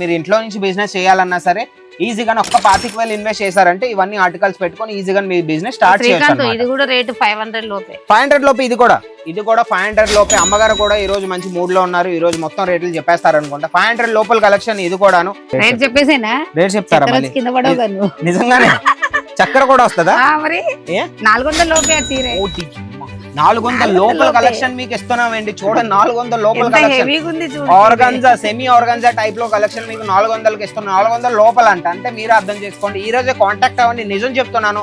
మీరు ఇంట్లో నుంచి బిజినెస్ చేయాలన్నా సరే ఈజీగా ఒక్క పాతిక వేలు ఇన్వెస్ట్ చేశారంటే ఇవన్నీ ఆర్టికల్స్ పెట్టుకొని ఈజీగా మీ బిజినెస్ స్టార్ట్ శ్రీకాంత్ చేయొచ్చు ఇది కూడా రేటు ఫైవ్ హండ్రెడ్ లోపే. ఫైవ్ హండ్రెడ్ లోపు ఇది కూడా. ఇది కూడా ఫైవ్ హండ్రెడ్ లోపే. అమ్మగారు కూడా ఈ రోజు మంచి మూడ్లో ఉన్నారు. ఈ రోజు మొత్తం రేట్లు చెప్పేస్తారు అనుకుంటా ఫైవ్ హండ్రెడ్ లోపల కలెక్షన్ ఇది కూడాను. రేట్ చెప్పేసేనా? రేట్ చెప్తారా మళ్ళీ. నిజంగానే? చక్కెర కూడా వస్తుందా? నాలుగు వందల లోపే. నాలుగు వందల లోపే. కలెక్షన్ మీకు ఇస్తున్నామండి. చూడండి నాలుగు వందల లోపల కలెక్షన్ ఆర్గన్జా సెమీ ఆర్గన్జా టైప్లో కలెక్షన్ మీకు నాలుగు వందలకి ఇస్తున్నాను నాలుగు వందల లోపల అంట. అంటే మీరు అర్థం చేసుకోండి. ఈ రోజే కాంటాక్ట్ అవ్వండి. నిజం చెప్తున్నాను.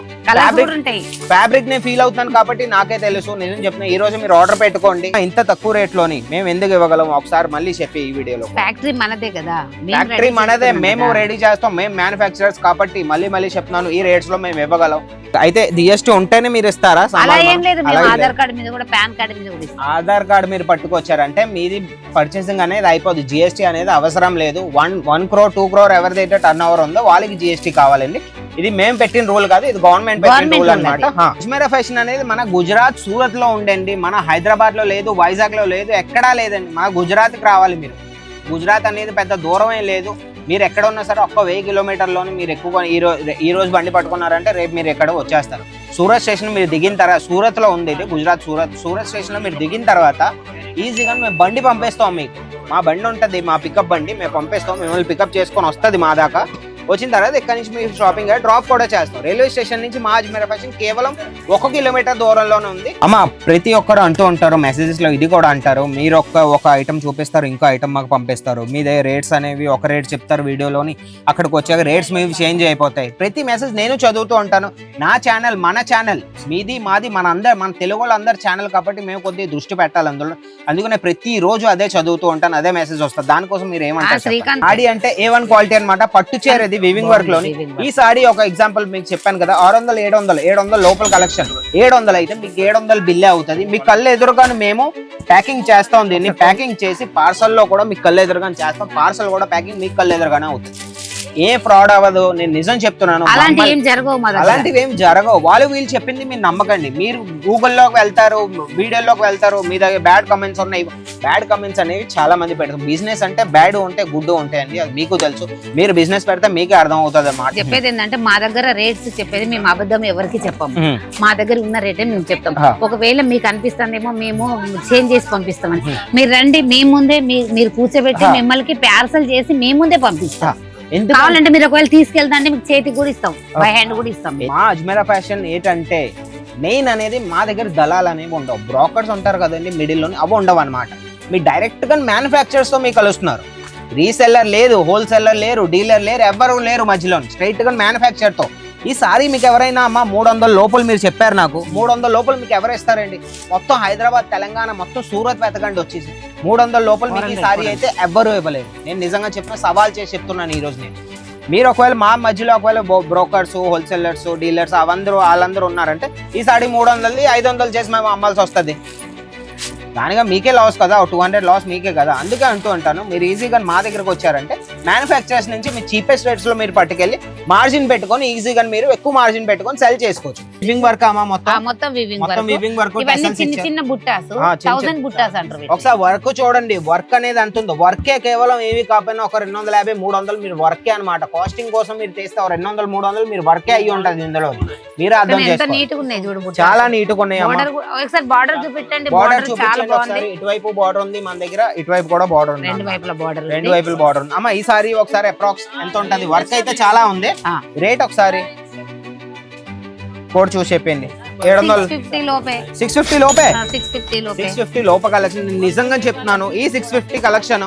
ఫ్యాబ్రిక్ నే ఫీల్ అవుతున్నాను కాబట్టి నాకే తెలుసు. నిజం చెప్తున్నా ఈ రోజు మీరు ఆర్డర్ పెట్టుకోండి. ఇంత తక్కువ రేట్లోని మేము ఎందుకు ఇవ్వగలం ఒకసారి మళ్ళీ చెప్పి ఈ వీడియోలో. ఫ్యాక్టరీ మనదే కదా. ఫ్యాక్టరీ మనదే. మేము. రెడీ చేస్తాం. మేము మ్యానుఫ్యాక్చరర్స్ కాబట్టి మళ్ళీ మళ్ళీ చెప్తున్నాను. ఈ రేట్స్లో మేము ఇవ్వగలం. అయితే జిఎస్టీ ఉంటేనే మీరు ఇస్తారా? అలా ఏం లేదు మేము. ఆధార్ కార్డు మీద కూడా పాన్ కార్డు మీద కూడా ఇస్తాం. ఆధార్ కార్డు మీరు పట్టుకొచ్చారంటే మీది పర్చేసింగ్ అనేది అయిపోదు. జిఎస్టీ అనేది అవసరం లేదు. One one crore two crore ఎవరిదైతే turnover ఉందో వాళ్ళకి జిఎస్టీ కావాలండి. ఇది మేము పెట్టిన రూల్ కాదు ఇది గవర్నమెంట్ పెట్టిన రూల్ అనమాట అజ్మీరా ఫ్యాషన్ అనేది మన గుజరాత్ సూరత్లో ఉండండి మన హైదరాబాద్లో లేదు వైజాగ్లో లేదు ఎక్కడా లేదండి. మన గుజరాత్కి రావాలి మీరు. గుజరాత్ అనేది పెద్ద దూరమే లేదు. మీరు ఎక్కడ ఉన్నా సరే ఒక్క వెయ్యి కిలోమీటర్లోనే మీరు ఎక్కువ ఈ రోజు ఈ రోజు బండి పట్టుకున్నారంటే రేపు మీరు ఎక్కడ వచ్చేస్తారు. సూరత్ స్టేషన్ మీరు దిగిన తర్వాత సూరత్లో ఉంది ఇది గుజరాత్ సూరత్ సూరత్ స్టేషన్లో మీరు దిగిన తర్వాత ఈజీగా మేము బండి పంపేస్తాం మీకు. మా బండి ఉంటుంది మా పికప్ బండి మేము పంపేస్తాం మిమ్మల్ని పికప్ చేసుకొని వస్తుంది మా దాకా. వచ్చిన తర్వాత ఇక్కడ నుంచి మీరు షాపింగ్ డ్రాప్ కూడా చేస్తాం రైల్వే స్టేషన్ నుంచి మా అజ్మీరా ఫ్యాషన్ కేవలం ఒక కిలోమీటర్ దూరంలోనే ఉంది. అమ్మ ప్రతి ఒక్కరు అంటూ ఉంటారు మెసేజెస్లో ఇది కూడా అంటారు మీరు ఒక్క ఒక ఐటమ్ చూపిస్తారు ఇంకో ఐటమ్ మాకు పంపిస్తారు. మీ దగ్గర రేట్స్ అనేవి ఒక రేట్ చెప్తారు వీడియోలోని అక్కడికి వచ్చాక రేట్స్ మీవి చేంజ్ అయిపోతాయి. ప్రతి మెసేజ్ నేను చదువుతూ ఉంటాను నా ఛానల్ మన ఛానల్ మీది మాది మన అందరు మన తెలుగు వాళ్ళందరి ఛానల్ కాబట్టి మేము కొద్దిగా దృష్టి పెట్టాలి అందులో. అందుకనే ప్రతి రోజు అదే చదువుతూ ఉంటాను అదే మెసేజ్ వస్తుంది. దానికోసం మీరు ఏమంటారు సాడీ అంటే ఏ వన్ క్వాలిటీ అనమాట పట్టు చీర ఇది వివింగ్ వర్క్లోని. ఈ సాడీ ఒక ఎగ్జాంపుల్ మీకు చెప్పాను కదా ఆరు వందలు ఏడు వందలు ఏడు వందల లోపల కలెక్షన్ ఏడు వందలు అయితే మీకు ఏడు వందలు బిల్లే అవుతుంది. మీ కళ్ళు ఎదురుగానే మేము ప్యాకింగ్ చేస్తాం దీన్ని. ప్యాకింగ్ చేసి పార్సల్లో కూడా మీ కళ్ళు ఎదురుగానే చేస్తాం. పార్సల్ కూడా ప్యాకింగ్ మీ కళ్ళు ఎదురుగానే అవుతుంది. ఏ ఫ్రాడ్ అవ్వదు నేను నిజం చెప్తున్నాను. అలాంటి మమ్మల్ని- ఏం జరగవు అలాంటివి ఏం జరగవు. వాళ్ళు వీళ్ళు చెప్పింది మీరు నమ్మకండి. మీరు గూగుల్లోకి వెళ్తారు వీడియోలోకి వెళ్తారు మీ దగ్గర బ్యాడ్ కమెంట్స్ ఉన్నాయి. బ్యాడ్ కమెంట్స్ అనేవి చాలా మంది పెడతారు. బిజినెస్ అంటే బ్యాడ్ ఉంటే గుడ్ ఉంటాయండి. అది మీకు తెలుసు. మీరు బిజినెస్ పెడితే మీకే అర్థం అవుతుంది అన్నమాట. చెప్పేది ఏంటంటే మా దగ్గర రేట్స్ చెప్పేది మేము అబద్ధం ఎవరికి చెప్పము మా దగ్గర ఉన్న రేటే మేము చెప్తాం. ఒకవేళ మీకు అనిపిస్తుందేమో మేము చేంజ్ చేసి పంపిస్తామని. మీరు రండి మీ ముందే మీరు కూర్చోబెట్టి. మిమ్మల్ని పార్సల్ చేసి మీ ముందే పంపిస్తాం. కావాలంటే మీరు ఒకవేళ తీసుకెళ్తా అంటే మీకు చేతికి కూడా ఇస్తాం బై హ్యాండ్ కూడా ఇస్తాం. మా అజ్మీరా ఫ్యాషన్ ఏంటంటే మెయిన్ అనేది మా దగ్గర దళాలు అనేవి ఉండవు. బ్రోకర్స్ ఉంటారు కదండి మిడిల్లోని అవి ఉండవు అనమాట మీ డైరెక్ట్గా మ్యానుఫ్యాక్చర్స్తో మీకు కలుస్తున్నారు. రీసెల్లర్ లేదు హోల్సేలర్ లేరు డీలర్ లేరు ఎవ్వరు లేరు మధ్యలో స్ట్రైట్గా మ్యానుఫ్యాక్చర్తో ఈ సారీ మీకు ఎవరైనా అమ్మా మూడు వందల లోపల మీరు చెప్పారు నాకు. మూడు వందల లోపల మీకు ఎవరు ఇస్తారండి? మొత్తం హైదరాబాద్ తెలంగాణ మొత్తం సూరత్ వెతకండి వచ్చేసి. మూడు వందల లోపల మీకు ఈ సారీ అయితే ఎవ్వరు ఇవ్వలేదు నేను నిజంగా చెప్పిన సవాల్ చేసి చెప్తున్నాను ఈ రోజు నేను. మీరు ఒకవేళ మా మధ్యలో ఒకవేళ బ్రోకర్స్ హోల్సేలర్స్ డీలర్స్ అవందరూ వాళ్ళందరూ ఉన్నారంటే ఈ సాడి మూడు వందలది ఐదు వందలు చేసి మేము అమ్మాల్సి వస్తుంది. దానిగా మీకే లాస్ కదా? టూ హండ్రెడ్ లాస్ మీకే కదా? అందుకే అంటూ ఉంటాను. మీరు ఈజీగా మా దగ్గరకు వచ్చారంటే మ్యానుఫ్యాక్చరర్స్ నుంచి మీ చీపెస్ట్ రేట్స్లో మీరు పట్టుకెళ్ళి మార్జిన్ పెట్టుకొని ఈజీగా మీరు ఎక్కువ మార్జిన్ పెట్టుకొని సెల్ చేసుకోవచ్చు. వివింగ్ వర్క్ అమ్మా మొత్తం? మొత్తం వివింగ్ మొత్తం వర్క్ వివింగ్ వర్క్ ఇవన్నీ చిన్న చిన్న బుట్టాస్. థౌసండ్ బుట్టాస్ అంటారు. ఒకసారి వర్క్ చూడండి వర్క్ అనేది అంటుందో వర్కే కేవలం ఏవి కాకపోయినా ఒక రెండు వందల యాభై మూడు వందలు మీరు వర్కే అనమాట కాస్టింగ్ కోసం మీరు తీస్తే ఒక రెండు వందలు మూడు వందలు మీరు వర్కే అయ్యి ఉంటుంది ఇందులో. మీరు అర్థం బుట్టాస్. చాలా నీట్గా ఉన్నాయి ఒకసారి బార్డర్ చూపించండి బార్డర్ చూపించండి ఒకసారి. ఇటువైపు బార్డర్ ఉంది మన దగ్గర ఇటువైపు కూడా బార్డర్ ఉంది రెండు. వైపుల బార్డర్ రెండు వైపుల బార్డర్ ఉంది. అమ్మ ఈ సారీ ఒకసారి అప్రాక్స్ ఎంత ఉంటది? వర్క్ అయితే చాలా ఉంది. రేట్ ఒకసారి కోడ్ చూసి చెప్పింది. ఏడు వందలు సిక్స్ ఫిఫ్టీ లోపే? సిక్స్ ఫిఫ్టీ లోపే. కలెక్షన్ నిజంగా చెప్తున్నాను ఈ సిక్స్ ఫిఫ్టీ కలెక్షన్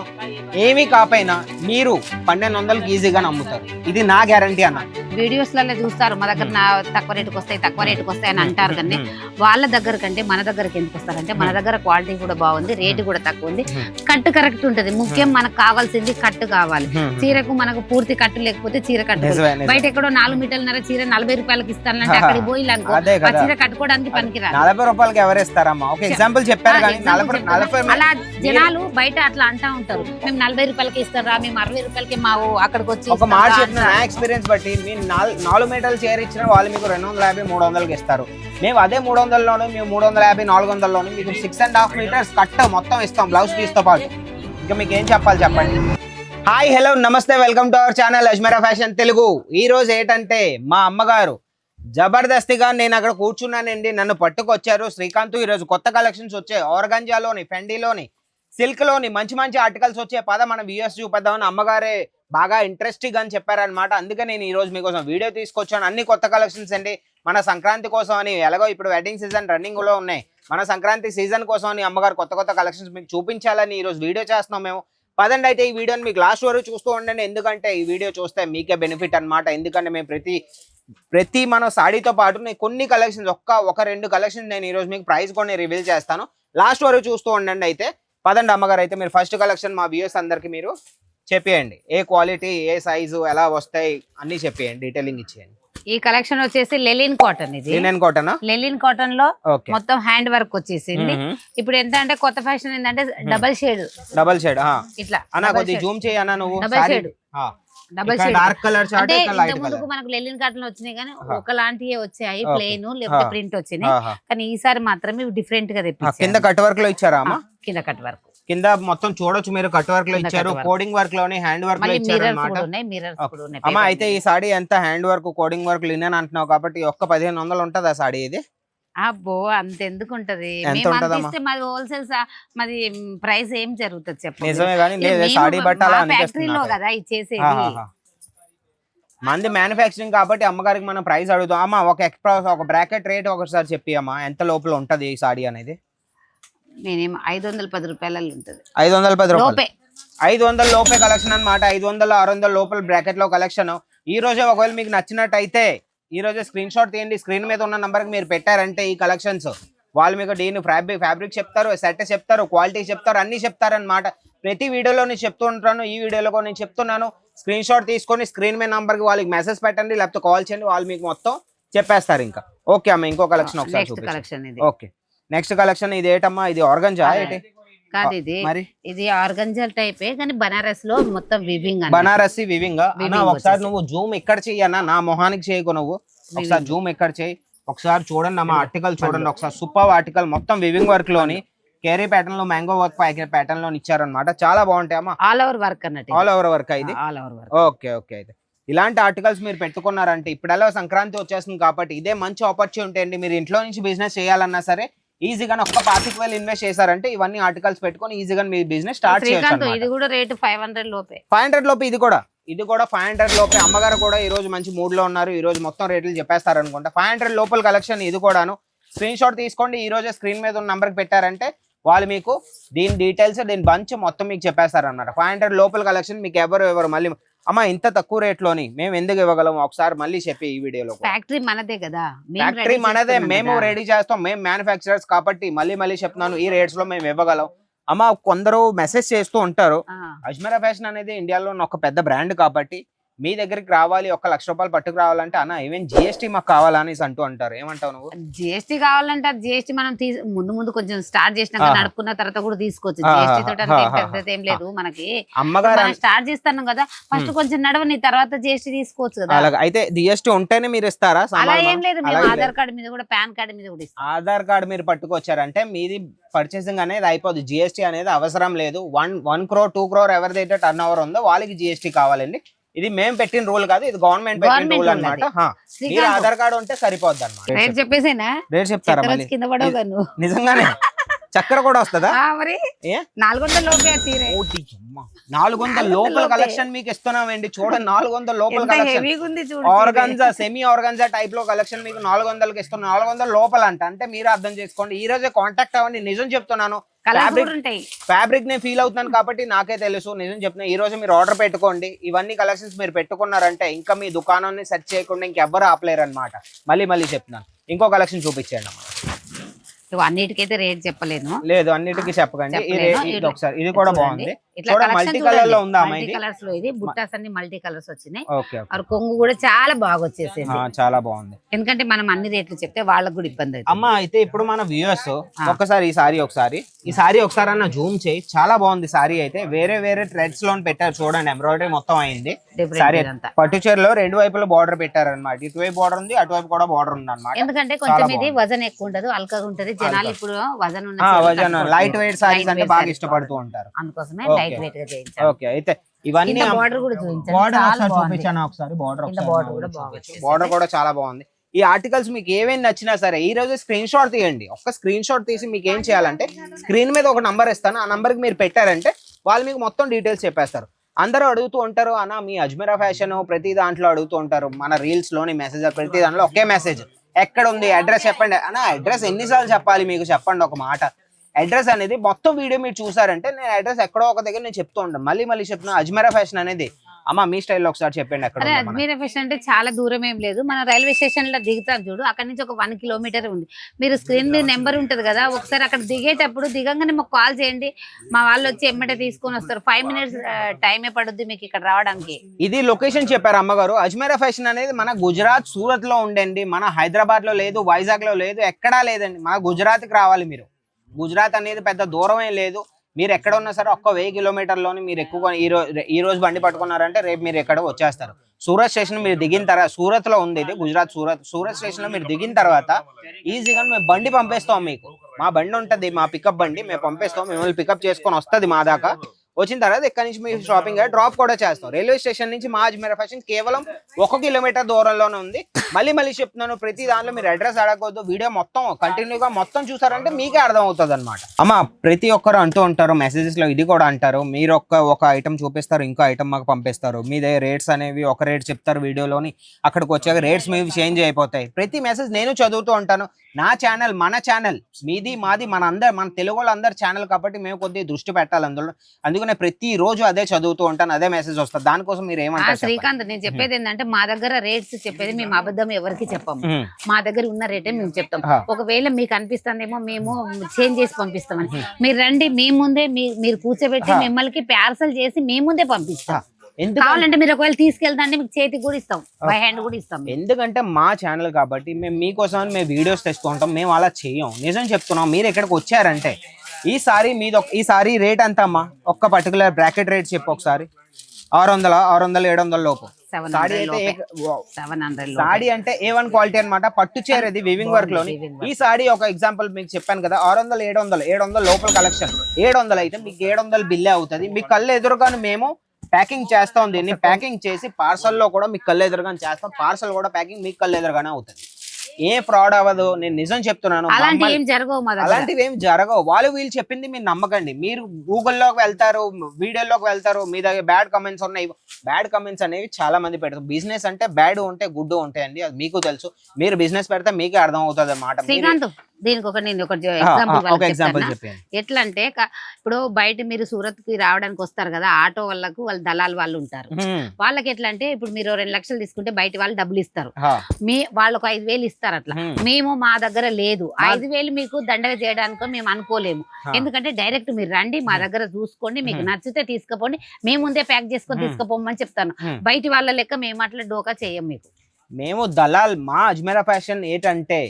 ఏమీ కాపోయినా మీరు పన్నెండు వందలకి ఈజీగా నమ్ముతారు. ఇది నా గ్యారంటీ అన్న. వీడియోస్లలో చూస్తారు మా దగ్గర నా తక్కువ రేటుకి వస్తాయి తక్కువ రేటుకి వస్తాయి అని అంటారు కానీ వాళ్ళ దగ్గర కంటే మన దగ్గరకి ఎందుకు వస్తారంటే మన దగ్గర క్వాలిటీ కూడా బాగుంది రేటు కూడా తక్కువ ఉంది. కట్టు కరెక్ట్ ఉంటది ముఖ్యం మనకు కావాల్సింది కట్టు కావాలి. చీరకు మనకు పూర్తి కట్టు లేకపోతే చీర కట్టు. బయట ఎక్కడో నాలుగు మీటర్లన్నర చీర నలభై రూపాయలకి ఇస్తానంటే. అక్కడికి పోయి ఆ చీర కట్టుకోవడానికి పనికిరాదు. నలభై రూపాయలకి ఎవరు ఇస్తారమ్మా? ఒక ఎగ్జాంపుల్ చెప్పారు అలా జనాలు బయట అట్లా అంటా ఉంటారు. మేము నలభై రూపాయలకి ఇస్తారా మేము అరవై రూపాయలకి మా అక్కడికి వచ్చి ఒక మాట. ఎక్స్పీరియన్స్ బట్టి నాలుగు నాలుగు మీటర్లు చీర ఇచ్చిన వాళ్ళు మీకు రెండు వందల యాభై మూడు వందలకి ఇస్తారు. మేము అదే మూడు వందల్లోనూ మేము మూడు వందల యాభై నాలుగు వందలలోనూ మీకు six and half metres cut మొత్తం ఇస్తాం బ్లౌజ్ పీస్తో పాటు. ఇంకా మీకు ఏం చెప్పాలి చెప్పండి. హాయ్ హలో నమస్తే welcome to our channel Ajmara fashion Telugu ఈ రోజు ఏంటంటే మా అమ్మగారు జబర్దస్తిగా నేను అక్కడ కూర్చున్నానండి నన్ను పట్టుకొచ్చారు. శ్రీకాంత్ ఈరోజు కొత్త కలెక్షన్స్ వచ్చాయి. ఆర్గంజాలోని ఫెండీలోని సిల్క్లోని మంచి మంచి ఆర్టికల్స్ వచ్చే పద మనం వ్యూఎస్ చూపిద్దామని అమ్మగారే బాగా ఇంట్రెస్టింగ్ అని చెప్పారనమాట అందుకే నేను ఈరోజు మీకోసం వీడియో తీసుకొచ్చాను. అన్ని కొత్త కలెక్షన్స్ అండి. మన సంక్రాంతి కోసం అని ఎలాగో ఇప్పుడు వెడ్డింగ్ సీజన్ రన్నింగ్లో ఉన్నాయి. మన సంక్రాంతి సీజన్ కోసం అని అమ్మగారు కొత్త కొత్త కలెక్షన్స్ మీకు చూపించాలని ఈరోజు వీడియో చేస్తున్నాం మేము. పదండి అయితే ఈ వీడియోని మీకు లాస్ట్ వరకు చూస్తూ ఉండండి. ఎందుకంటే ఈ వీడియో చూస్తే మీకే బెనిఫిట్ అనమాట ఎందుకంటే మేము ప్రతి ప్రతి మన సాడీతో పాటు నేను కొన్ని కలెక్షన్స్ ఒక్క ఒక రెండు కలెక్షన్స్ నేను ఈరోజు మీకు ప్రైస్ కొన్ని రివీల్ చేస్తాను. లాస్ట్ వరకు చూస్తూ ఉండండి అయితే. పదండి అమ్మగారు అయితే మీరు ఫస్ట్ కలెక్షన్ మా వ్యూస్ అందరికి మీరు చెప్పేయండి. ఏ క్వాలిటీ ఏ సైజు ఎలా వస్తాయి అన్ని చెప్పేయండి. డీటెయిలింగ్ ఇచ్చేయండి. ఈ కలెక్షన్ వచ్చేసి లెలిన్ కాటన్ ఇది. లినెన్ కాటన్ లెలిన్ కాటన్లో మొత్తం హ్యాండ్ వర్క్ వచ్చేసింది. ఇప్పుడు ఎంత అంటే కొత్త ఫ్యాషన్ ఏంటంటే డబల్ షేడ్ డబల్ షేడ్ ఇట్లా అన్న కొద్ది జూమ్ చేయి అన్న నువ్వు. డబల్ షేడ్ డార్క్ కలర్ అంటే ముందుకు మనకు లెలిన్ కాటన్ వచ్చినాయి కానీ. ఒకలాంటివే వచ్చాయి. ప్లెయిన్ లేకపోతే. ప్రింట్ వచ్చినాయి. కానీ ఈసారి మాత్రం ఇవి డిఫరెంట్గా తెప్పించారు కింద కట్ వర్క్లో ఇచ్చారా కింద కట్ వర్క్ కింద మొత్తం చూడొచ్చు మీరు కట్ వర్క్లో ఇచ్చారు. Cording work. లోని హ్యాండ్ వర్క్లో ఇచ్చారు అనమాట అమ్మ అయితే ఈ. సాడీ ఎంత hand work cording work linen అంటున్నావు కాబట్టి ఒక్క పదిహేను వందలు ఉంటది ఆ సాడీ ఇది? అబ్బో అంత ఎందుకు ఉంటది? మాది హోల్సేల్ మాది ప్రైస్ ఏం జరుగుతుంది చెప్పండి. ఫ్యాక్టరీలో. కదా ఇచ్చేసేది. మంది మ్యానుఫ్యాక్చరింగ్ కాబట్టి అమ్మగారికి మనం ప్రైస్ అడుగుతాం. అమ్మ ఒక ఎక్స్ట్రా ఒక బ్రాకెట్ రేట్ ఒకసారి చెప్పి అమ్మా ఎంత లోపల ఉంటది ఈ సాడీ అనేది? నేనేం ఐదు వందల పది రూపాయలలో ఉంటది ఐదు వందల పది రూపాయలు. లోపే. ఐదు వందల లోపే కలెక్షన్ అన్నమాట. ఐదు వందల ఆరు వందల లోపల బ్రాకెట్లో కలెక్షన్ ఈ రోజే ఒకవేళ మీకు నచ్చినట్టయితే ఈ రోజే స్క్రీన్ షాట్ తీయండి. స్క్రీన్ మీద ఉన్న నంబర్కి మీరు పెట్టారంటే ఈ కలెక్షన్స్ వాళ్ళు మీకు దీని ఫ్యాబ్రిక్ ఫ్యాబ్రిక్ చెప్తారు సెట్ చెప్తారు క్వాలిటీ చెప్తారు అన్ని చెప్తారన్నమాట. ప్రతి వీడియోలో నేను చెప్తూ ఉంటాను ఈ వీడియోలో కూడా నేను చెప్తున్నాను. స్క్రీన్ షాట్ తీసుకొని స్క్రీన్ మీద నంబర్కి వాళ్ళకి మెసేజ్ పెట్టండి లేకపోతే కాల్ చేయండి. వాళ్ళు మీకు మొత్తం చెప్పేస్తారు ఇంకా. ఓకే అమ్మ ఇంకో కలెక్షన్ ఒకసారి కలెక్షన్ ఓకే నెక్స్ట్ కలెక్షన్ ఇది ఏంటమ్మా? ఇది ఆర్గంజా. ఏంటి? కాదు ఇది. మరి? ఇది ఆర్గంజల్ టైపే కానీ బనారస్లో మొత్తం వివింగ్ బనారసి వివింగ్ అన్న ఒకసారి. నువ్వు జూమ్ ఎక్కడ చెయ్యి అన్న నా మొహానికి చేయకు నువ్వు. ఒకసారి జూమ్ ఎక్కడ చేయి ఒకసారి చూడండి అమ్మ ఆర్టికల్ చూడండి. ఒకసారి సూపర్ ఆర్టికల్ మొత్తం వివింగ్ వర్క్లోని కేరీ ప్యాటర్న్లో మ్యాంగో వర్క్ ప్యాటర్న్లో ఇచ్చారన్నమాట. చాలా బాగుంటాయి అమ్మ. ఆల్ ఓవర్ వర్క్ అన్నట్టు ఆల్ ఓవర్ వర్క్ ఇది? All over work okay okay అయితే. ఇలాంటి ఆర్టికల్స్ మీరు పెట్టుకున్నారంటే ఇప్పుడెలా సంక్రాంతి వచ్చేస్తుంది కాబట్టి ఇదే మంచి ఆపర్చునిటీ అండి. మీరు ఇంట్లో నుంచి బిజినెస్ చేయాలన్నా సరే ఈజీగా ఒక్క పాతిక వేలు ఇన్వెస్ట్ చేశారంటే ఇవన్నీ ఆర్టికల్స్ పెట్టుకొని ఈజీగా మీ బిజినెస్ స్టార్ట్ చేయొచ్చు ఇది కూడా రేటు ఫైవ్ హండ్రెడ్ లోపే. ఫైవ్ హండ్రెడ్ లోపు ఇది కూడా. ఇది కూడా ఫైవ్ హండ్రెడ్ లోపే. అమ్మగారు కూడా ఈ రోజు మంచి మూడ్లో ఉన్నారు. ఈ రోజు మొత్తం రేట్లు చెప్పేస్తారు అనుకుంటా ఫైవ్ హండ్రెడ్ లోపల కలెక్షన్ ఇది కూడాను. స్క్రీన్ షాట్ తీసుకోండి. ఈ రోజే స్క్రీన్ మీద ఉన్న నంబర్కి పెట్టారంటే వాళ్ళు మీకు దీని డీటెయిల్స్ దీని బంచ్ మొత్తం మీకు చెప్పేస్తారు అనమాట ఫైవ్ హండ్రెడ్ లోపల కలెక్షన్ మీకు ఎవరు ఎవరు మళ్ళీ అమ్మ ఇంత తక్కువ రేట్లోని మేము ఎందుకు ఇవ్వగలం ఒకసారి మళ్ళీ చెప్పి ఈ వీడియోలో ఫ్యాక్టరీ మనదే కదా. ఫ్యాక్టరీ మనదే. మేము. రెడీ చేస్తాం. మేము మ్యానుఫ్యాక్చరర్స్ కాబట్టి మళ్ళీ మళ్ళీ చెప్తున్నాను ఈ రేట్స్లో మేము ఇవ్వగలం. అమ్మ కొందరు మెసేజ్ చేస్తూ ఉంటారు. అజ్మరా ఫ్యాషన్ అనేది ఇండియాలో ఒక పెద్ద బ్రాండ్ కాబట్టి మీ దగ్గరికి రావాలి ఒక లక్ష రూపాయలు పట్టుకు రావాలంటే అన్న ఈవెన్ జిఎస్టీ మాకు కావాలా అనేసి అంటూ అంటారు. ఏమంటావు నువ్వు? జిఎస్టీ కావాలంటే జిఎస్టీ మనం ముందు ముందు కొంచెం స్టార్ట్ చేసినాక. నడుపుకున్న తర్వాత కూడా తీసుకోవచ్చు. జిఎస్టీ తోటి ఏం లేదు మనకి. అమ్మగారు స్టార్ట్ చేస్తాను కదా ఫస్ట్ కొంచెం నడవని తర్వాత జిఎస్టీ తీసుకోవచ్చు కదా. అలాగే. అయితే జిఎస్టీ ఉంటేనే మీరు ఇస్తారా అలా? ఏం లేదు మేము ఆధార్ కార్డు మీద కూడా పాన్ కార్డు మీద కూడా ఇస్తాం. ఆధార్ కార్డు మీరు పట్టుకొచ్చారంటే మీది పర్చేసింగ్ అనేది అయిపోదు. జిఎస్టీ అనేది అవసరం లేదు. One one crore two crore ఎవరిదైతే turnover ఉందో వాళ్ళకి జిఎస్టీ కావాలండి. ఇది మేము పెట్టిన రూల్ కాదు ఇది గవర్నమెంట్ పెట్టిన రూల్ అనమాట మీరు ఆధార్ కార్డు ఉంటే సరిపోద్ది అనమాట రేట్ చెప్పేసేనా? రేట్ చెప్తారా నిజంగానే? చక్కెర కూడా వస్తుందా? ఆ, మరి ఏ? నాలుగు వందల. నాలుగు వందల. కలెక్షన్ మీకు ఇస్తున్నామండి. చూడండి నాలుగు వందల లోపల కలెక్షన్. ఆర్గన్జా సెమీ ఆర్గన్జా టైప్లో కలెక్షన్ మీకు నాలుగు వందలకి ఇస్తున్నాం. నాలుగు వందల లోపల అంట అంటే మీరు అర్థం చేసుకోండి. ఈ రోజే కాంటాక్ట్ అవ్వండి. నిజం చెప్తున్నాను. ఫ్యాబ్రిక్ నేను ఫీల్ అవుతున్నాను కాబట్టి నాకే తెలుసు. నిజం చెప్తున్నా ఈ రోజు మీరు ఆర్డర్ పెట్టుకోండి. ఇవన్నీ కలెక్షన్స్ మీరు పెట్టుకున్నారంటే ఇంకా మీ దుకాణాన్ని సెర్చ్ చేయకుండా ఇంకెవ్వరు ఆపలేరు అనమాట మళ్ళీ మళ్ళీ చెప్తున్నాను. ఇంకో కలెక్షన్ చూపించండి అన్నిటికైతే రేట్ చెప్పలేను. లేదు అన్నిటికీ చెప్పకండి. ఇది ఒకసారి ఇది కూడా. బాగుంది. Multi colour లో ఉందా మల్టీ? కలర్స్లో ఇది బుట్టాస్ అన్ని మల్టీ కలర్స్ వచ్చినాయి. ఆ కొంగు కూడా చాలా బాగా వచ్చేసింది. చాలా బాగుంది. ఎందుకంటే మనం అన్ని రేట్లు చెప్తే వాళ్ళకి కూడా ఇబ్బంది అవుతుంది. అమ్మ అయితే ఇప్పుడు మన వ్యూయర్స్ ఒక్కసారి ఈ సారీ ఒకసారి. ఈ సారీ ఒకసారి అన్న జూమ్ చేయి. చాలా బాగుంది సారీ అయితే. వేరే వేరే థ్రెడ్స్లో పెట్టారు. చూడండి ఎంబ్రాయిడరీ మొత్తం అయింది. సారీ. పట్టు చీరలో రెండు వైపుల బార్డర్ పెట్టారు అనమాట ఇటువైపు బార్డర్ ఉంది అటువైపు కూడా బార్డర్ ఉంది అనమాట ఎందుకంటే కొంచెం ఇది. వజన్ ఎక్కువ ఉంటది అల్కగా ఉంటది. జనాలు ఇప్పుడు వజన్ ఉన్న వజన్ లైట్. వెయిట్ సారీస్ అంటే బాగా ఇష్టపడుతూ ఉంటారు. అందుకోసమే. లైట్ వెయిట్గా చేయించారు ఓకే అయితే ఇవన్నీ బార్డర్ కూడా బార్డర్ ఒకసారి చూపించాను ఒకసారి? బార్డర్ కూడా. బార్డర్ చాలా బాగుంది. ఈ ఆర్టికల్స్ మీకు ఏమేమి నచ్చినా సరే ఈ రోజు స్క్రీన్ షాట్ తీయండి. ఒక్క స్క్రీన్ షాట్ తీసి మీకు ఏం చేయాలంటే స్క్రీన్ మీద ఒక నంబర్ ఇస్తాను. ఆ నంబర్కి మీరు పెట్టారంటే వాళ్ళు మీకు మొత్తం డీటెయిల్స్ చెప్పేస్తారు. అందరూ అడుగుతూ ఉంటారు అన్న మీ అజ్మీరా ఫ్యాషన్ ప్రతి దాంట్లో అడుగుతూ ఉంటారు. మన రీల్స్లోని మెసేజ్ ప్రతి దాంట్లో ఒకే మెసేజ్ ఎక్కడ ఉంది? అడ్రస్ చెప్పండి. అన్న అడ్రస్ ఎన్నిసార్లు చెప్పాలి మీకు? చెప్పండి ఒక మాట. అడ్రస్ అనేది మొత్తం వీడియో మీరు చూసారంటే నేను అడ్రస్ ఎక్కడో ఒక దగ్గర నేను చెప్తూ ఉంటాను. మళ్ళీ మళ్ళీ చెప్తున్నా అజ్మీరా ఫ్యాషన్ అనేది. అమ్మ మీ స్టైల్లో ఒకసారి చెప్పండి మనకి. అజ్మీర్ ఫెషన్ అంటే చాలా దూరం ఏం లేదు. మన రైల్వే స్టేషన్లో దిగుతారు చూడు అక్కడ నుంచి ఒక వన్ కిలోమీటర్ ఉంది. మీరు స్క్రీన్ మీద నెంబర్ ఉంటది కదా ఒకసారి అక్కడ దిగేటప్పుడు దిగంగానే మాకు కాల్ చేయండి. మా వాళ్ళు వచ్చి ఎమ్మటే తీసుకొని వస్తారు. ఫైవ్ మినిట్స్ టైమే పడుద్ది మీకు ఇక్కడ రావడానికి. ఇది లొకేషన్ చెప్పారు అమ్మగారు. అజ్మీరా ఫ్యాషన్ అనేది మన గుజరాత్ సూరత్లో ఉండండి. మన హైదరాబాద్లో లేదు వైజాగ్లో లేదు ఎక్కడా లేదండి. మన గుజరాత్కి రావాలి మీరు. గుజరాత్ అనేది పెద్ద దూరమే లేదు. మీరు ఎక్కడ ఉన్నా సరే ఒక్క వెయ్యి కిలోమీటర్లోని మీరు ఎక్కువ ఈ రోజు ఈ రోజు బండి పట్టుకున్నారంటే రేపు మీరు ఎక్కడ వచ్చేస్తారు. సూరత్ స్టేషన్ మీరు దిగిన తర్వాత సూరత్లో ఉంది ఇది గుజరాత్ సూరత్ సూరత్ స్టేషన్లో మీరు దిగిన తర్వాత ఈజీగా మేము బండి పంపిస్తాం మీకు. మా బండి ఉంటుంది మా పికప్ బండి మేము పంపిస్తాం మిమ్మల్ని పికప్ చేసుకొని వస్తది మా దాకా. వచ్చిన తర్వాత ఇక్కడ నుంచి మీరు షాపింగ్ డ్రాప్ కూడా చేస్తాం. రైల్వే స్టేషన్ నుంచి మా అజ్మీరా ఫ్యాషన్ కేవలం ఒక కిలోమీటర్ దూరంలోనే ఉంది. మళ్ళీ మళ్ళీ చెప్తున్నాను ప్రతి దానిలో మీరు అడ్రస్ అడగవద్దు వీడియో మొత్తం కంటిన్యూగా మొత్తం చూసారంటే మీకే అర్థం అవుతుంది అనమాట అమ్మ ప్రతి ఒక్కరు అంటూ ఉంటారు మెసేజెస్లో ఇది కూడా అంటారు. మీరు ఒక్క ఒక ఐటమ్ చూపిస్తారు ఇంకో ఐటమ్ మాకు పంపిస్తారు. మీ దగ్గర రేట్స్ అనేవి ఒక రేట్ చెప్తారు వీడియోలోని. అక్కడికి వచ్చాక రేట్స్ మీవి చేంజ్ అయిపోతాయి. ప్రతి మెసేజ్ నేను చదువుతూ ఉంటాను. నా ఛానల్ మన ఛానల్ మీది మాది మన అందరు మన తెలుగు వాళ్ళందరి ఛానల్ కాబట్టి మేము కొద్దిగా దృష్టి పెట్టాలి అందులో. అందుకనే ప్రతి రోజు అదే చదువుతూ ఉంటాను అదే మెసేజ్ వస్తుంది దానికోసం మీరు ఏమంటారు. శ్రీకాంత్ నేను చెప్పేది ఏంటంటే మా దగ్గర రేట్స్ చెప్పేది మేము అబద్ధం ఎవరికి చెప్పాము. మా దగ్గర ఉన్న రేటే మేము చెప్తాం. ఒకవేళ మీకు అనిపిస్తుందేమో మేము చేంజ్ చేసి పంపిస్తామని మీరు రండి మీ ముందే మీరు కూర్చోబెట్టి. మిమ్మల్ని పార్సల్ చేసి మీ ముందే పంపిస్తాం కావాలంటే మీరు ఒకవేళ తీసుకెళ్తా అంటే మీకు చేతికి కూడా ఇస్తాం బై హ్యాండ్ కూడా ఇస్తాం. ఎందుకంటే మా ఛానల్ కాబట్టి మేము మీకోసం మేము వీడియోస్ ఉంటాం మేము అలా చెయ్యం నిజం చెప్తున్నాం మీరు ఇక్కడికి వచ్చారంటే ఈ సారీ మీది ఈ సారీ రేట్ ఎంత అమ్మా ఒక్క పర్టికులర్ బ్రాకెట్ రేట్ చెప్పు ఒకసారి. ఆరు వందల ఆరు వందల ఏడు వందల లోపు. సాడీ అయితే సాడీ అంటే ఏ వన్ క్వాలిటీ అన్నమాట. పట్టు చీర ఇది వివింగ్ వర్క్లోని. ఈ సాడీ ఒక ఎగ్జాంపుల్ మీకు చెప్పాను కదా. ఆరు వందలు ఏడు వందలు ఏడు వందల లోపల కలెక్షన్ ఏడు వందలు అయితే మీకు ఏడు వందలు బిల్లే అవుతుంది. మీ కళ్ళు ఎదురుగానే మేము ప్యాకింగ్ చేస్తాం దీన్ని. ప్యాకింగ్ చేసి పార్సల్లో కూడా మీకు కళ్ళు ఎదురుగానే చేస్తాం. పార్సల్ కూడా ప్యాకింగ్ మీకు కళ్ళు ఎదురుగానే అవుతుంది. ఏ ఫ్రాడ్ అవ్వదు నేను నిజం చెప్తున్నాను అలాంటి మమ్మల్ని- ఏం జరగవు అలాంటివి ఏం జరగవు. వాళ్ళు వీళ్ళు చెప్పింది మీరు నమ్మకండి. మీరు గూగుల్లోకి వెళ్తారు వీడియోలోకి వెళ్తారు మీ దగ్గర బ్యాడ్ కమెంట్స్ ఉన్నాయి. బ్యాడ్ కమెంట్స్ అనేవి చాలా మంది పెడతారు. బిజినెస్ అంటే బ్యాడ్ ఉంటే గుడ్ ఉంటాయండి అది మీకు తెలుసు. మీరు బిజినెస్ పెడితే మీకే అర్థం అవుతుంది అన్నమాట దీనికి ఒక నేను ఒక ఎగ్జాంపుల్ ఎట్లా అంటే ఇప్పుడు బయట మీరు సూరత్కి రావడానికి వస్తారు కదా ఆటో వాళ్ళకు వాళ్ళు దళాలు వాళ్ళు ఉంటారు. వాళ్ళకి ఎట్లా అంటే ఇప్పుడు మీరు రెండు లక్షలు తీసుకుంటే బయట వాళ్ళు డబ్బులు ఇస్తారు. మీ వాళ్ళకు ఐదు వేలు ఇస్తారు అట్లా. మేము మా దగ్గర లేదు ఐదు వేలు మీకు దండగ చేయడానికో మేము అనుకోలేము. ఎందుకంటే డైరెక్ట్ మీరు రండి మా దగ్గర చూసుకోండి మీకు. నచ్చితే తీసుకుపోండి మేము ముందే ప్యాక్ చేసుకొని. తీసుకుపోమని చెప్తాను. బయటి వాళ్ళ లెక్క మేము అట్లా డోకా చేయం మీకు మేము దళాల్ మా అజ్మీరా ఫ్యాషన్ ఏంటంటే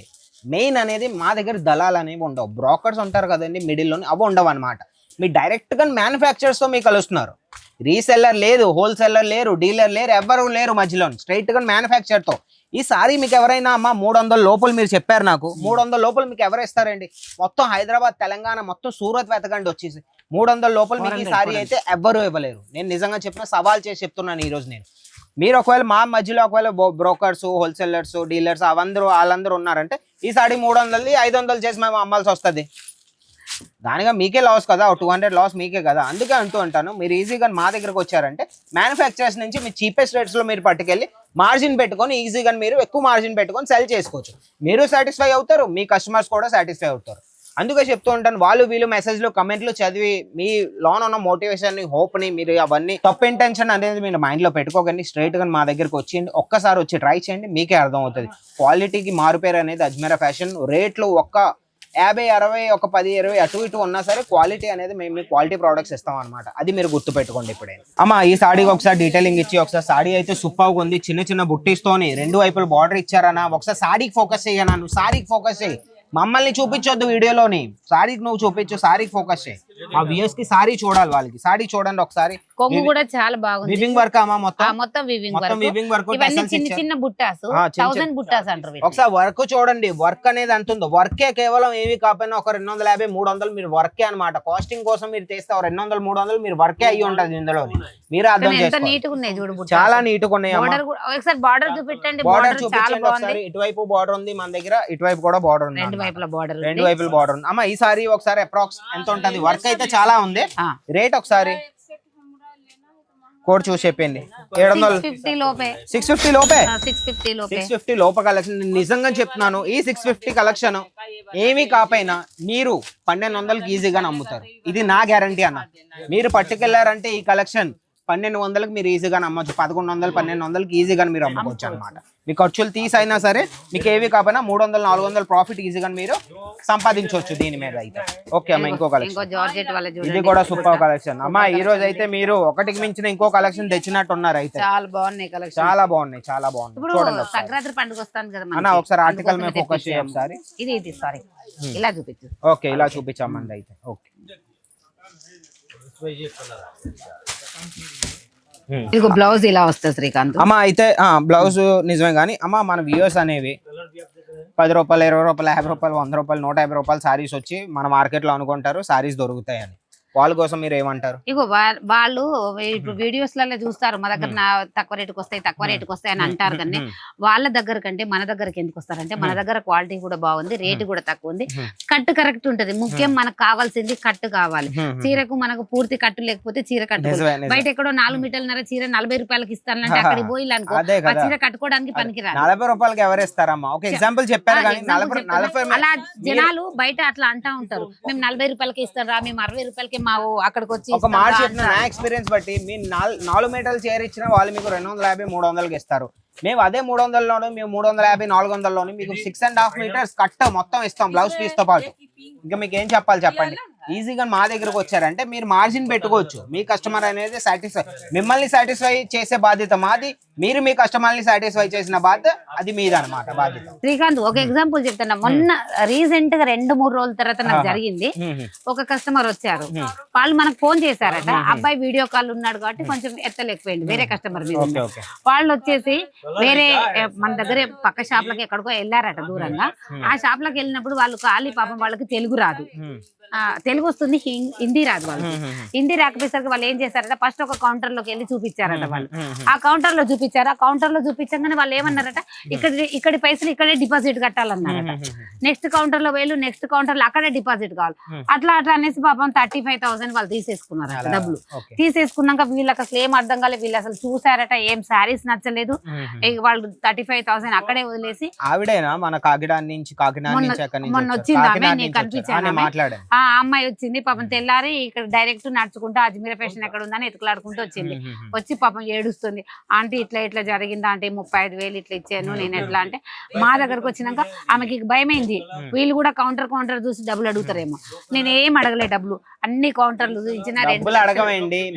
మెయిన్ అనేది మా దగ్గర దళాల్ అనేవి ఉండవు. బ్రోకర్స్ ఉంటారు కదండి మిడిల్లోని అవి ఉండవు అనమాట మీరు డైరెక్ట్గా మ్యానుఫ్యాక్చర్స్తో మీకు కలుస్తున్నారు. రీసెల్లర్ లేదు హోల్సేలర్ లేరు డీలర్ లేరు ఎవరు లేరు మధ్యలో. స్ట్రైట్గా మ్యానుఫ్యాక్చర్తో. ఈ సారీ మీకు ఎవరైనా అమ్మా మూడు వందల లోపల మీరు చెప్పారు నాకు. మూడు వందల లోపల మీకు ఎవరు ఇస్తారండి? మొత్తం హైదరాబాద్ తెలంగాణ మొత్తం సూరత్ వెతకండి వచ్చేసి. మూడు వందల లోపల మీకు ఈ 400, సారీ అయితే ఎవ్వరు ఇవ్వలేరు. నేను నిజంగా చెప్పిన సవాల్ చేసి చెప్తున్నాను ఈ రోజు నేను. మీరు ఒకవేళ మా మధ్యలో ఒకవేళ బ్రోకర్స్ హోల్సేలర్స్ డీలర్స్ అవందరూ వాళ్ళందరూ ఉన్నారంటే ఈ సాడి మూడు వందలది ఐదు వందలు చేసి మేము అమ్మాల్సి వస్తుంది. దానిగా మీకే లాస్ కదా టూ హండ్రెడ్ లాస్ మీకే కదా. అందుకే అంటూ ఉంటాను మీరు ఈజీగా మా దగ్గరకు వచ్చారంటే మ్యానుఫ్యాక్చరర్స్ నుంచి మీ చీపెస్ట్ రేట్స్లో మీరు పట్టుకెళ్ళి మార్జిన్ పెట్టుకొని ఈజీగా మీరు ఎక్కువ మార్జిన్ పెట్టుకొని సెల్ చేసుకోవచ్చు. మీరు సాటిస్ఫై అవుతారు మీ కస్టమర్స్ కూడా సాటిస్ఫై అవుతారు. అందుకే చెప్తూ ఉంటాను వాళ్ళు వీళ్ళు మెసేజ్లు కమెంట్లు చదివి మీ లోన్ ఉన్న మోటివేషన్ని హోప్ని మీరు అవన్నీ తప్పు ఇంటెన్షన్ అనేది మీరు మైండ్లో పెట్టుకోకండి స్ట్రైట్గా మా దగ్గరకు వచ్చి ఒక్కసారి వచ్చి ట్రై చేయండి మీకే అర్థం అవుతుంది క్వాలిటీకి మారుపేరు అనేది అజ్మీరా ఫ్యాషన్ రేట్లు ఒక్క యాభై అరవై ఒక పది ఇరవై అటు ఇటు ఉన్నా సరే క్వాలిటీ అనేది మేము మీ క్వాలిటీ ప్రోడక్ట్స్ ఇస్తాం అనమాట అది మీరు గుర్తు పెట్టుకోండి ఇప్పుడే అమ్మ ఈ సాడీకి ఒకసారి డీటెయిలింగ్ ఇచ్చి ఒకసారి సాడీ అయితే సూపర్గా ఉంది. చిన్న చిన్న బుట్టీస్తోని రెండు వైపులు బార్డర్ ఇచ్చారనా ఒకసారి సాడీకి ఫోకస్ చేయనా నువ్వు సాడీకి ఫోకస్ చేయి మమ్మల్ని చూపించొద్దు వీడియోలోని. సారీకి నువ్వు చూపించు సారీకి ఫోకస్ చేయి. మా వ్యూస్కి సారీ చూడాలి వాళ్ళకి. సారీ చూడండి ఒకసారి. కొంగు కూడా చాలా బాగుంది. వివింగ్ వర్క్ అమ్మా ఆ, మొత్తం మొత్తం వివింగ్ మొత్తం వివింగ్ వర్క్ ఇవన్నీ చిన్న చిన్న బుట్టాస్. ఆ, చిన్న థౌసండ్ చిన్న- బుట్టాస్ అంటారు. ఒకసారి వర్క్ చూడండి. వర్క్ అనేది ఉందో. వర్కే కేవలం ఏవి కాకపోయినా ఒక రెండు వందల యాభై మూడు వందలు మీరు వర్కే అన్నమాట. కాస్టింగ్ కోసం మీరు తెస్తే ఒక రెండు వందలు మూడు వందలు మీరు వర్కే అయ్యి ఉంటది ఇందులో. మీరు అర్థం కానీ ఎంత నీట్గా ఉన్నాయి చూడు బుట్టాస్. చాలా నీట్గా ఉన్నాయి అమ్మా. Border కూడా ఒకసారి బార్డర్ చూపించండి బార్డర్ చూపించండి బాగుంది ఒకసారి. ఇటువైపు బార్డర్ ఉంది మన దగ్గర. ఇటువైపు కూడా బార్డర్ ఉంది రెండు. వైపుల బార్డర్ రెండు వైపుల బార్డర్ ఉంది. అమ్మ ఈ సారీ ఒకసారి అప్రాక్స్ ఎంత ఉంటది? వర్క్ అయితే చాలా ఉంది. రేట్ ఒకసారి కోడ్ చూసి చెప్పింది. ఏడు వందలు సిక్స్ ఫిఫ్టీ లోపే? సిక్స్ ఫిఫ్టీ లోపే. కలెక్షన్ నిజంగా చెప్తున్నాను ఈ సిక్స్ ఫిఫ్టీ కలెక్షన్ ఏమీ కాపోయినా మీరు పన్నెండు వందలకి ఈజీగా నమ్ముతారు. ఇది నా గ్యారంటీ అన్న. మీరు పట్టుకెళ్ళారంటే ఈ కలెక్షన్ పన్నెండు వందలకు మీరు ఈజీగా నమ్మొచ్చు పదకొండు వందలు పన్నెండు వందలకి ఈజీగా మీరు అమ్ముకోవచ్చు అనమాట మీ ఖర్చులు తీసైనా సరే మీకు ఏవి కాకపోయినా మూడు వందలు నాలుగు వందలు ప్రాఫిట్ ఈజీగా మీరు సంపాదించవచ్చు దీని మీద అయితే. ఓకే అమ్మ ఇంకో కలెక్షన్ ఇంకో జార్జెట్ వాళ్ళ ఇది కూడా సూపర్ కలెక్షన్ అమ్మా ఈ రోజు అయితే మీరు ఒకటికి మించిన ఇంకో కలెక్షన్ తెచ్చినట్టు ఉన్నారు అయితే. చాలా బాగున్నాయి కలెక్షన్ చాలా బాగున్నాయి చాలా బాగున్నాయి. చూడండి సంక్రాంతి పండుగ వస్తాను కదా అన్న. ఒకసారి ఆర్టికల్ మీద ఫోకస్ చేయ. ఒకసారి. ఇది ఇది సారీ ఇలా చూపించు. ఓకే ఇలా చూపించామండి అయితే. ఓకే ఇదిగో బ్లౌజ్ ఇలా వస్తుంది శ్రీకాంత్. అమ్మ అయితే బ్లౌజ్ నిజమే కానీ అమ్మ మన వ్యూవర్స్ అనేవి పది రూపాయలు ఇరవై రూపాయలు యాభై రూపాయలు వంద రూపాయలు నూట యాభై రూపాయలు సారీస్ వచ్చి మన మార్కెట్లో అనుకుంటారు సారీస్ దొరుకుతాయి అని వాళ్ళ కోసం మీరు ఏమంటారు? ఇగో వాళ్ళు ఇప్పుడు వీడియోస్లలో చూస్తారు మా దగ్గర నా తక్కువ రేటుకి వస్తాయి తక్కువ రేటుకి వస్తాయి అని అంటారు కానీ. వాళ్ళ దగ్గర కంటే మన దగ్గరకి ఎందుకు వస్తారంటే మన దగ్గర క్వాలిటీ కూడా బాగుంది రేటు కూడా తక్కువ ఉంది. కట్టు కరెక్ట్ ఉంటది. ముఖ్యం మనకు కావాల్సింది కట్టు కావాలి. చీరకు మనకు పూర్తి కట్టు లేకపోతే చీర నిజమే. బయట ఎక్కడో నాలుగు మీటర్లన్నర చీర నలభై రూపాయలకి ఇస్తానంటే అక్కడికి పోయి అనుకో చీర కట్టుకోవడానికి పనికిరాదు నలభై రూపాయలకి ఒక ఎగ్జాంపుల్ చెప్పారు అలా జనాలు బయట అట్లా అంటా ఉంటారు. మేము నలభై రూపాయలకి ఇస్తాం రా మేము అరవై రూపాయలకి మా ఓ అక్కడికి వచ్చి ఒక మాట చెప్పిన నా. ఎక్స్పీరియన్స్ బట్టి మీ నాల్- నాలుగు మీటర్లు చైర్ ఇచ్చినా వాళ్ళు మీకు రెండు వందల యాభై మూడు వందలకి ఇస్తారు. మేము అదే మూడు వందలలోను మేము మూడు వందల యాభై నాలుగు వందలలోను మీకు six and half metres cut మొత్తం ఇస్తాం బ్లౌజ్ పీస్తో పాటు. ఇంకా మీకు ఏం చెప్పాలి చెప్పండి? ఈజీగా మా దగ్గరకు వచ్చారంటే మీరు మార్జిన్ పెట్టుకోవచ్చు. మీ కస్టమర్ అనేది సాటిస్ఫై మిమ్మల్ని సాటిస్ఫై చేసే బాధ్యత మాది. మీరు మీ కస్టమర్ని సాటిస్ఫై చేసిన బాధ్యత అది మీది అనమాట బాధ్యత. శ్రీకాంత్ ఒక ఎగ్జాంపుల్ చెప్తున్నా. మొన్న రీసెంట్గా రెండు మూడు రోజుల తర్వాత నాకు. జరిగింది. హ్మ్. ఒక కస్టమర్ వచ్చారు. వాళ్ళు మనకు ఫోన్ చేశారట. అబ్బాయి వీడియో కాల్ ఉన్నాడు కాబట్టి కొంచెం ఎత్తలేకపోయింది. వేరే కస్టమర్ మీద. ఓకే ఓకే వాళ్ళు వచ్చేసి వేరే మన దగ్గర పక్క షాప్ లకి ఎక్కడికో వెళ్ళారట దూరంగా. ఆ షాప్ లకి వెళ్ళినప్పుడు వాళ్ళు ఖాళీ పాపం వాళ్ళకి తెలుగు రాదు. తెలుగు వస్తుంది హిందీ రాదు. హ్మ్. హిందీ రాకపోయేసరికి వాళ్ళు ఏం చేశారట ఫస్ట్ ఒక కౌంటర్లోకి వెళ్ళి చూపించారట వాళ్ళు. ఆ కౌంటర్లో చూపించారు ఆ కౌంటర్లో చూపించగానే వాళ్ళు ఏమన్నారట ఇక్కడ ఇక్కడి పైసలు ఇక్కడే డిపాజిట్ కట్టాలన్నారట నెక్స్ట్ కౌంటర్లో వేలు నెక్స్ట్ కౌంటర్లో అక్కడే డిపాజిట్ కావాలి. అట్లా అట్లా అనేసి పాపం థర్టీ ఫైవ్ థౌసండ్ వాళ్ళు తీసేసుకున్నారట అలా. డబ్బులు తీసేసుకున్నాక వీళ్ళకి అసలు ఏం అర్థం కాలేదు వీళ్ళు అసలు చూసారట ఏం శారీస్ నచ్చలేదు వాళ్ళు థర్టీ ఫైవ్ థౌసండ్ అక్కడే వదిలేసి ఆవిడేనా మన కాకినాడ నుంచి కాకినాడ నుంచి మొన్న? వచ్చింది ఆమె, నీకు. కనిపించాను ఆ, అమ్మాయి వచ్చింది పాపం తెల్లారి ఇక్కడ డైరెక్ట్ నడుచుకుంటూ అజ్మీర ఫ్యాషన్ ఎక్కడ ఉందని ఎతుకులాడుకుంటూ వచ్చింది. వచ్చి పాపం ఏడుస్తుంది. ఆంటీ ఇట్లా ఇట్లా జరిగిందా? అంటే ముప్పై ఐదు వేలు ఇట్లా ఇచ్చాను నేను ఎట్లా? అంటే మా దగ్గరకు వచ్చినాక ఆమెకి భయమైంది. వీళ్ళు కూడా కౌంటర్ కౌంటర్ చూసి డబ్బులు అడుగుతారేమో. నేను ఏం అడగలే డబ్బులు. అన్ని కౌంటర్లు చూపించిన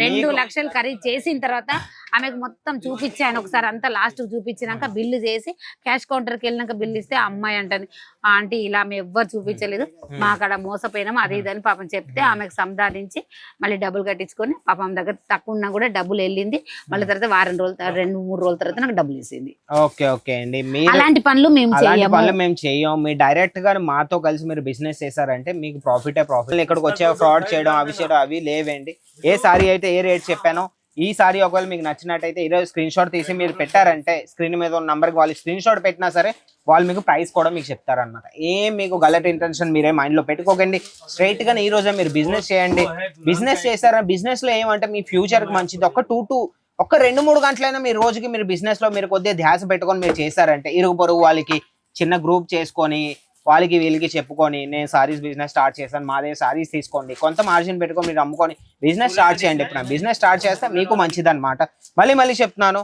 రెండు లక్షలు ఖరీదు చేసిన తర్వాత ఆమెకు మొత్తం చూపించాను ఒకసారి అంతా లాస్ట్ చూపించినాక బిల్లు చేసి క్యాష్ కౌంటర్కి వెళ్ళినాక బిల్లు ఇస్తే అమ్మాయి అంటది ఆంటీ ఇలా మేము ఎవ్వరు చూపించలేదు మా అక్కడ మోసపోయినాం అది ఇదని పాపం చెప్తే ఆమెకు సంపాదించి మళ్ళీ డబ్బులు కట్టించుకొని పాపం దగ్గర తక్కువ ఉన్నా కూడా డబ్బులు వెళ్ళింది. మళ్ళీ తర్వాత వారం రోజుల తర్వాత రెండు మూడు రోజుల తర్వాత నాకు డబ్బులు ఇచ్చింది. ఓకే ఓకే అండి. అలాంటి పనులు మేము అలాంటి చేయము. పనులు మేము చెయ్యం మీరు డైరెక్ట్గా మాతో కలిసి మీరు బిజినెస్ చేశారంటే మీకు ప్రాఫిటే ప్రాఫిట్ ఇక్కడికి వచ్చే ఫ్రాడ్ చేయడం అవి చేయడం అవి లేవండి. ఏ సారీ అయితే ఏ రేట్ చెప్పానో ఈ సారీ ఒకవేళ మీకు నచ్చినట్టయితే ఈరోజు స్క్రీన్ షాట్ తీసి మీరు పెట్టారంటే స్క్రీన్ మీద ఉన్న నంబర్కి వాళ్ళు స్క్రీన్ షాట్ పెట్టినా సరే వాళ్ళు మీకు ప్రైస్ కూడా మీకు చెప్తారనమాట ఏం మీకు గలట్ ఇంటెన్షన్ మీరే మైండ్లో పెట్టుకోకండి. స్ట్రైట్గా ఈ రోజే మీరు బిజినెస్ చేయండి. బిజినెస్ చేశారా? బిజినెస్లో ఏమంటే మీ ఫ్యూచర్కి మంచిది. ఒక టూ టూ ఒక రెండు మూడు గంటలైనా మీరు రోజుకి మీరు బిజినెస్లో మీరు కొద్దిగా ధ్యాస పెట్టుకొని మీరు చేశారంటే ఇరుగు పొరుగు వాళ్ళకి చిన్న గ్రూప్ చేసుకొని వాళ్ళకి వీళ్ళకి చెప్పుకొని నేను సారీస్ బిజినెస్ స్టార్ట్ చేశాను మాదే సారీస్ తీసుకోండి. కొంత మార్జిన్ పెట్టుకొని మీరు అమ్ముకొని బిజినెస్ స్టార్ట్ చేయండి. ఇప్పుడు బిజినెస్ స్టార్ట్ చేస్తే మీకు మంచిది అనమాట మళ్ళీ మళ్ళీ చెప్తున్నాను.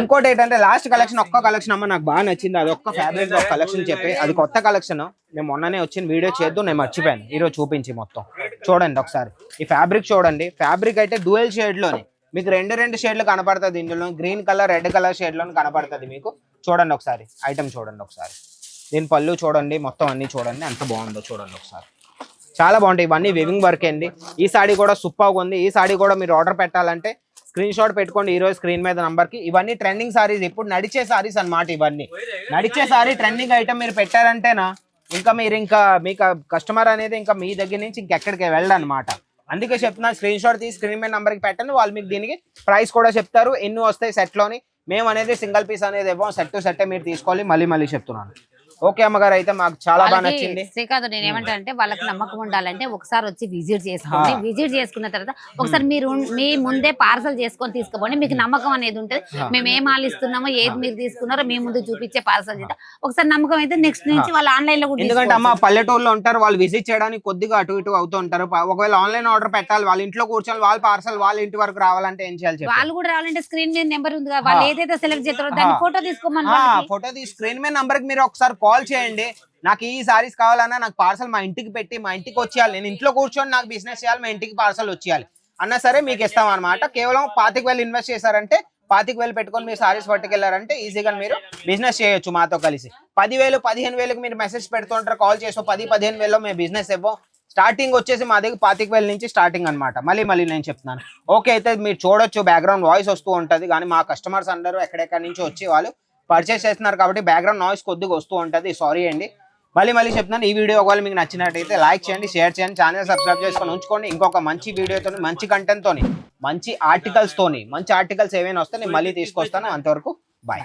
ఇంకోటి ఏంటంటే లాస్ట్ కలెక్షన్ ఒక్క కలెక్షన్ అమ్మ నాకు బాగా నచ్చింది. అది ఒక్క ఫ్యాబ్రిక్ కలెక్షన్ చెప్పి అది కొత్త కలెక్షన్ నేను మొన్ననే వచ్చిన వీడియో చేద్దు నేను మర్చిపోయాను. ఈరోజు చూపించి మొత్తం. చూడండి ఒకసారి. ఈ ఫ్యాబ్రిక్ చూడండి. ఫ్యాబ్రిక్ అయితే డ్యూయల్ షేడ్లోనే. మీకు రెండు రెండు షేడ్లు కనపడుతుంది ఇందులో. గ్రీన్ కలర్ రెడ్ కలర్ షేడ్లో కనపడుతుంది మీకు. చూడండి ఒకసారి. ఐటమ్ చూడండి ఒకసారి. దీని పళ్ళు చూడండి మొత్తం అన్ని చూడండి ఎంత బాగుందో చూడండి ఒకసారి. చాలా బాగుంటాయి. ఇవన్నీ వివింగ్ వర్క్ అండి. ఈ సాడీ కూడా సూపర్గా ఉంది. ఈ సాడీ కూడా మీరు ఆర్డర్ పెట్టాలంటే స్క్రీన్ షాట్ పెట్టుకోండి ఈరోజు స్క్రీన్ మీద నంబర్కి ఇవన్నీ ట్రెండింగ్ సారీస్ ఇప్పుడు నడిచే సారీస్ అన్నమాట ఇవన్నీ. నడిచే సారీ ట్రెండింగ్ ఐటమ్ మీరు పెట్టారంటేనా ఇంకా మీరు ఇంకా మీకు కస్టమర్ అనేది ఇంకా మీ దగ్గర నుంచి ఇంకెక్కడికి వెళ్ళడనమాట అందుకే చెప్తున్నా స్క్రీన్ షాట్ తీసి స్క్రీన్ మీద నెంబర్కి పెట్టండి. వాళ్ళు మీకు దీనికి ప్రైస్ కూడా చెప్తారు. ఎన్ని వస్తాయి సెట్లోని మేము అనేది సింగిల్ పీస్ అనేది ఇవ్వం. సెట్ టు మీరు తీసుకోవాలి. మళ్ళీ మళ్ళీ చెప్తున్నాను. ఓకే అమ్మగారు అయితే మాకు చాలా బాగా నచ్చింది. శ్రీకాంత్ నేను ఏమంటా అంటే వాళ్ళకి నమ్మకం ఉండాలంటే ఒకసారి వచ్చి విజిట్ చేసుకోండి. విజిట్ చేసుకున్న తర్వాత ఒకసారి మీరు మీ ముందే పార్సల్ చేసుకొని తీసుకోండి మీకు నమ్మకం అనేది ఉంటుంది. మేము ఏం మాల్ ఇస్తున్నామో ఏది మీరు తీసుకున్నారో మీ ముందు చూపించే పార్సల్ చేద్దాం. ఒకసారి నమ్మకం అయితే నెక్స్ట్ నుంచి వాళ్ళు ఆన్లైన్లో కూడా ఎందుకంటే అమ్మ. పల్లెటూరులో ఉంటారు వాళ్ళు విజిట్ చేయడానికి కొద్దిగా అటు ఇటు అవుతూ ఉంటారు. ఒకవేళ ఆన్లైన్ ఆర్డర్ పెట్టాలి వాళ్ళ ఇంట్లో కూర్చొని వాళ్ళ పార్సల్ వాళ్ళ ఇంటి వరకు రావాలంటే ఏం చేయాలి వాళ్ళు కూడా రావాలంటే స్క్రీన్ మీద నెంబర్ ఉంది కదా వాళ్ళు. ఏదైతే సెలెక్ట్ చేస్తారో దాన్ని. ఫోటో తీసుకోమని. ఫోటో తీసి స్క్రీన్ మీద నంబర్ మీరు ఒకసారి కాల్ చేయండి. నాకు ఈ సారీస్ కావాలన్నా నాకు పార్సల్ మా ఇంటికి పెట్టి మా ఇంటికి వచ్చేయాలి. నేను ఇంట్లో కూర్చొని నాకు బిజినెస్ చేయాలి మా ఇంటికి పార్సల్ వచ్చేయాలి. అన్నా సరే మీకు ఇస్తాం అనమాట కేవలం పాతిక వేలు ఇన్వెస్ట్ చేశారంటే పాతిక వేలు పెట్టుకొని మీరు సారీస్ పట్టుకెళ్ళారంటే ఈజీగా మీరు బిజినెస్ చేయొచ్చు మాతో కలిసి. పదివేలు పదిహేను వేలకు మీరు మెసేజ్ పెడుతుంటారు కాల్ చేసో పది పదిహేను వేలలో మేము బిజినెస్ ఇవ్వం. స్టార్టింగ్ వచ్చేసి మా దగ్గర పాతిక వేల నుంచి స్టార్టింగ్ అన్నమాట. మళ్ళీ మళ్ళీ నేను చెప్తున్నాను. ఓకే అయితే మీరు చూడొచ్చు బ్యాక్గ్రౌండ్ వాయిస్ వస్తూ ఉంటుంది. కానీ మా కస్టమర్స్ అందరూ ఎక్కడెక్కడి నుంచి వచ్చి వాళ్ళు పర్చేస్ చేస్తున్నారు కాబట్టి బ్యాక్గ్రౌండ్ నాయిస్ కొద్దిగా వస్తూ ఉంటుంది. సారీ అండి. మళ్ళీ మళ్ళీ చెప్తున్నాను ఈ వీడియో ఒకవేళ మీకు నచ్చినట్టయితే లైక్ చేయండి షేర్ చేయండి ఛానల్ సబ్స్క్రైబ్ చేసుకొని ఉంచుకోండి. ఇంకొక మంచి వీడియోతో మంచి కంటెంట్ తోని మంచి ఆర్టికల్స్ తోని మంచి ఆర్టికల్స్ ఏమైనా వస్తే నేను మళ్ళీ తీసుకొస్తాను. అంతవరకు బాయ్